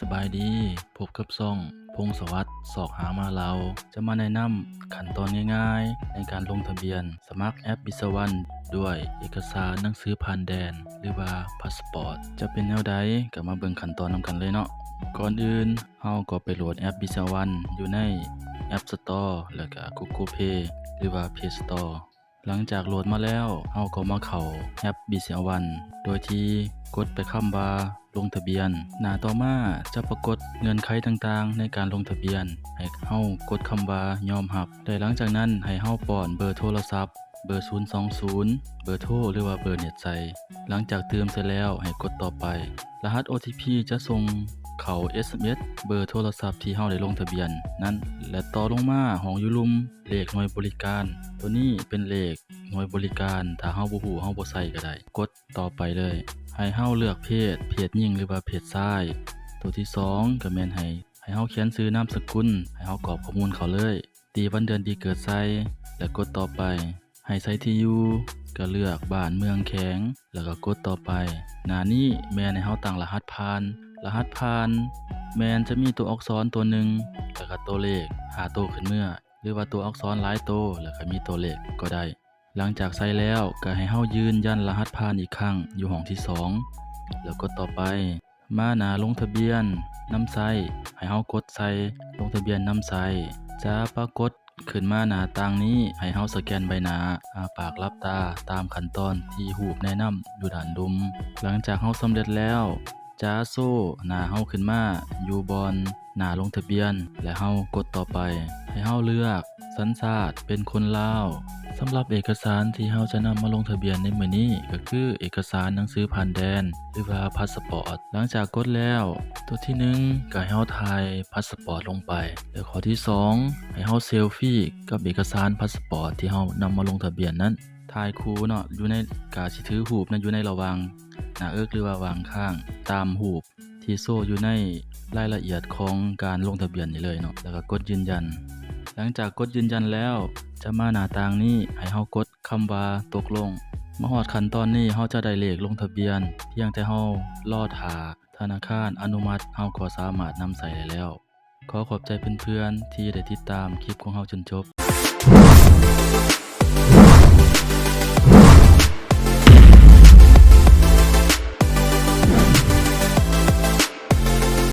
สบายดีพบกับซ่อง พงศวัสด์สอกหามาเรา จะมาแนะนำขั้นตอนง่ายๆ ในการลงทะเบียน สมัครแอปบิสวันด้วยเอกสารหนังสือผ่านแดน หรือว่าพาสปอร์ต จะเป็นแนวใดก็มาเบิ่งขั้นตอนนำกันเลยเนาะ ก่อนอื่นเฮาก็ไปโหลดแอปบิสวันอยู่ใน App Store แล้วก็ Google Play หรือว่า Play Store หลังจากโหลดมาแล้วเฮาก็มาเข้าแอป b ี1โดยที่ กดไปคำว่าลงทะเบียน หน้าต่อมาจะปรากฏเงื่อนไขต่างๆ ในการลงทะเบียน ให้เฮากดคำว่ายอมรับและหลังจากนั้นให้เฮาป้อนเบอร์โทรศัพท์เบอร์ 020 เบอร์โทรหรือว่าเบอร์เน็ตใส่หลังจากเติมเสร็จแล้วให้กดต่อไป รหัส OTP จะส่งเข้า SMS เบอร์โทรศัพท์ที่เฮาได้ลงทะเบียน นั้น และต่อลงมาห้องยู่ลุมเลขหน่วยบริการ ตัวนี้เป็นเลขหน่วยบริการ ถ้าเฮาบ่ฮู้เฮาบ่ใส่ก็ได้ กดต่อไปเลย ให้เฮาเลือกเพศ เพศหญิงหรือว่าเพศชาย ตัวที่สองก็แม่นให้ให้เฮาเขียนชื่อนามสกุล ให้เฮากรอกข้อมูลเขาเลย ตีวันเดือนปีเกิดใส่และกดต่อไป ให้ใส่ที่อยู่ก็เลือกบ้านเมืองแข็ง แล้วก็กดต่อไป หน้านี้แม่นให้เฮาตั้งรหัสผ่าน รหัสผ่าน แมนจะมีตัวอักษรตัวหนึ่งแล้วก็ตัวเลขหาตัวขึ้นเมื่อ หรือว่าตัวอักษรหลายตัวแล้วก็มีตัวเลขก็ได้ หลังจากใส่แล้วก็ให้เฮายืนยันรหัสผ่านอีกครั้งอยู่ห้องที่สองแล้วก็ต่อไป มาหนาลงทะเบียนน้ำใส่ให้เฮากดใส่ลงทะเบียนน้ำใส่จะปรากฏขึ้นมาหนาต่างนี้ให้เฮาสแกนใบหนาอาปากรับตาตามขั้นตอนที่หูปแนะนำอยู่ด้านดุม หลังจากเฮาสำเร็จแล้วจ้าโซ่หนาเฮาขึ้นมาอยู่บอนหนาลงทะเบียน และเฮากดต่อไป ให้เฮาเลือก สัญชาติเป็นคนลาว สำหรับเอกสารที่เฮาจะนำมาลงทะเบียนในมือนี้ก็คือเอกสารหนังสือผ่านแดน หรือว่าพาสปอร์ต หลังจากกดแล้ว ตัวที่หนึ่งก็ให้เฮาถ่ายพาสปอร์ตลงไปแล้วข้อที่สองให้เฮาเซลฟี่กับเอกสารพาสปอร์ตที่เฮานำมาลงทะเบียนนั้นถ่ายคูเนาะอยู่ในกาสิถือหูปนั้นอยู่ในระว่างหน้าเอิกหรือว่าวางข้าง ตามหูปที่โซ่อยู่ในรายละเอียดของการลงทะเบียนนี่เลยเนาะแล้วก็กดยืนยัน หลังจากกดยืนยันแล้ว จะมาหน้าต่างนี้ให้เฮากดคำว่าตกลงมาหอดขั้นตอนนี้เฮาจะได้เลขลงทะเบียนเพียงแต่เฮารอท่าธนาคารอนุมัติเฮาก็สามารถนำใส่ได้แล้ว ขอขอบใจเพื่อนๆที่ได้ติดตามคลิปของเฮาจนจบ